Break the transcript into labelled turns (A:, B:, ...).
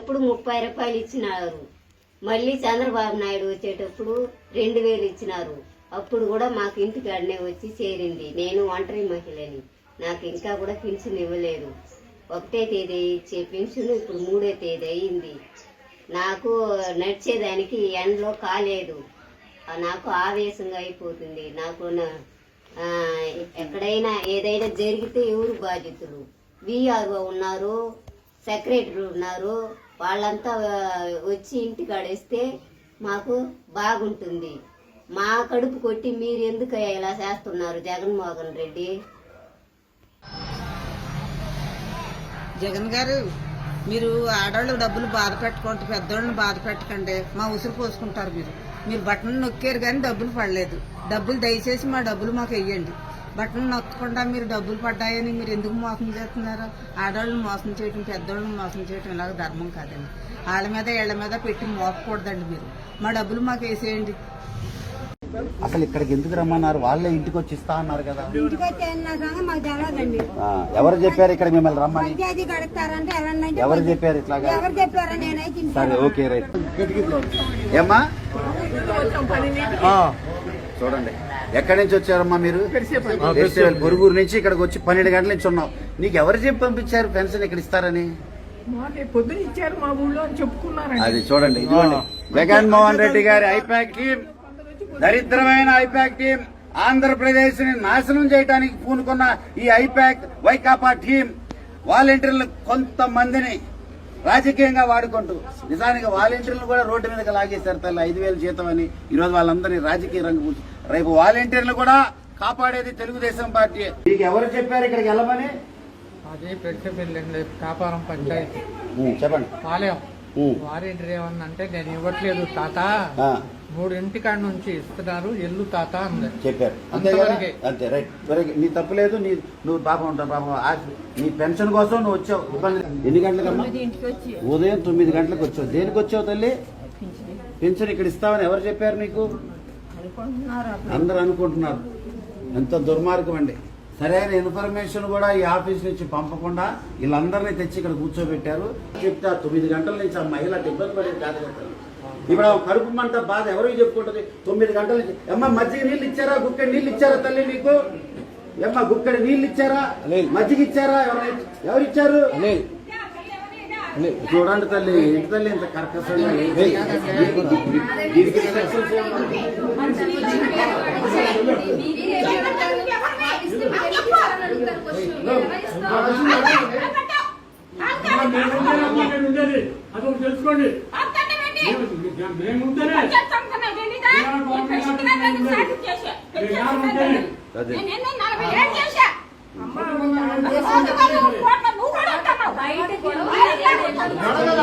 A: అప్పుడు ముప్పై రూపాయలు ఇచ్చినారు. మళ్ళీ చంద్రబాబు నాయుడు వచ్చేటప్పుడు రెండు వేలు ఇచ్చినారు. అప్పుడు కూడా మాకు ఇంటికాడనే వచ్చి చేరింది. నేను ఒంటరి మహిళని. నాకు ఇంకా కూడా పెన్షన్ ఇవ్వలేదు. ఒకటే తేదీ ఇచ్చే పెన్షన్ ఇప్పుడు మూడో తేదీ అయింది. నాకు నడిచేదానికి ఎండలో కాలేదు. నాకు ఆవేశంగా అయిపోతుంది. నాకు ఎక్కడైనా ఏదైనా జరిగితే ఎవరు బాధ్యతలు విఆర్ఓ ఉన్నారు సెక్రటరీ ఉన్నారు వాళ్ళంతా వచ్చి ఇంటి అడేస్తే మాకు బాగుంటుంది. మా కడుపు కొట్టి మీరు ఎందుకు ఇలా చేస్తున్నారు? జగన్మోహన్ రెడ్డి.
B: జగన్ గారు మీరు ఆడవాళ్ళు డబ్బులు బాధ పెట్టుకోండి పెద్దోళ్ళని బాధ పెట్టకండి. మా ఉసురు పోసుకుంటారు మీరు. మీరు బటన్ నొక్కారు కానీ డబ్బులు పడలేదు. డబ్బులు దయచేసి మా డబ్బులు మాకు వెయ్యండి. బటన్ నొక్కకుండా మీరు డబ్బులు పడ్డాయని మీరు ఎందుకు మోసం చేస్తున్నారు? ఆడవాళ్ళని మోసం చేయటం పెద్దోళ్ళని మోసం చేయటం ఇలాగ ధర్మం కాదండి. వాళ్ళ మీద ఇళ్ళ మీద పెట్టి మోపకూడదండి మీరు. మా డబ్బులు మాకు వేసేయండి.
C: అసలు ఇక్కడికి ఎందుకు రమ్మన్నారు? వాళ్ళే ఇంటికి వచ్చి ఇస్తా అన్నారు కదా. ఎవరు చెప్పారు ఇక్కడ మిమ్మల్ని రమ్మని? ఎవరు చెప్పారు ఇట్లాగా? సరే ఓకే రైట్. ఏమ్మా? చూడండి. ఎక్కడి నుంచి వచ్చారమ్మా మీరు? పొరుగురు నుంచి ఇక్కడికి వచ్చి పన్నెండు గంటల నుంచి ఉన్నాం నీకు ఎవరు చెప్పి పంపించారు పెన్షన్ ఇక్కడ ఇస్తారని?
D: పొద్దున ఇచ్చారు మా ఊళ్ళో అని చెప్పుకున్నారండి.
C: అది చూడండి ఇదిగోండి. జగన్మోహన్ రెడ్డి గారి ఐపాక్ టీం దరిద్రమైన ఐపాక్ టీం ఆంధ్రప్రదేశ్ని నాశనం చేయడానికి పూనుకున్న ఈ ఐపాక్ వైకాపా టీం వాలంటీర్లు కొంతమందిని రాజకీయంగా వాడుకుంటూ నిజానికి వాలంటీర్లు కూడా రోడ్డు మీదకి లాగేశారు తల్లి ఐదు వేలు జీతం అని. ఈరోజు వాళ్ళందరినీ రాజకీయ రంగు రేపు వాలంటీర్లు కూడా కాపాడేది తెలుగుదేశం పార్టీ. మీకు ఎవరు చెప్పారు ఇక్కడికి వెళ్ళమని?
D: అదే కాపారం పంచాయతీ.
C: చెప్పండి.
D: పాలెం
C: ఉం.
D: వారేంటి ఏమన్నంటే నేను ఇవ్వట్లేదు తాత.
C: ఆ,
D: మూడింటి కాడ నుంచి ఇస్తున్నారు ఎల్లు తాత అంది.
C: చెప్పారు. అంతే కదా. అంతే రైట్. వెరీ. నీ తప్పు లేదు నీ నువ్వు పాపం ఉంటావు పాపం. నీ పెన్షన్ కోసం నువ్వు వచ్చావు. ఎన్ని గంటలకమ్మా? ఉదయం తొమ్మిది గంటలకు వచ్చావు దేనికి వచ్చావు తల్లి? పెన్షన్ ఇక్కడ ఇస్తామని ఎవరు చెప్పారు నీకు? అందరూ అనుకుంటున్నారు. ఎంత దుర్మార్గం అండి. సరైన ఇన్ఫర్మేషన్ కూడా ఈ ఆఫీస్ నుంచి పంపకుండా వీళ్ళందరినీ తెచ్చి ఇక్కడ కూర్చోబెట్టారు. చెప్తే తొమ్మిది గంటల నుంచి ఆ మహిళ ఇబ్బంది పడేది కాదు. ఇప్పుడు ఆ కడుపు మంట బాధ ఎవరికి చెప్పుకుంటది? తొమ్మిది గంటల నుంచి అమ్మ మజ్జిగ నీళ్ళు ఇచ్చారా? గుక్కడి నీళ్ళు ఇచ్చారా తల్లి నీకు అమ్మ గుక్కడి నీళ్ళు ఇచ్చారా? మజ్జిగ ఇచ్చారా? ఎవరు ఎవరు ఇచ్చారు? చూడండి తల్లి ఏంటి తల్లి ఇంత కర్కశంగా? ఏమన్నా?
E: ఉండేది అదొకటి తెలుసుకోండి. మేముంటేనే
C: అదే.
F: బయటకి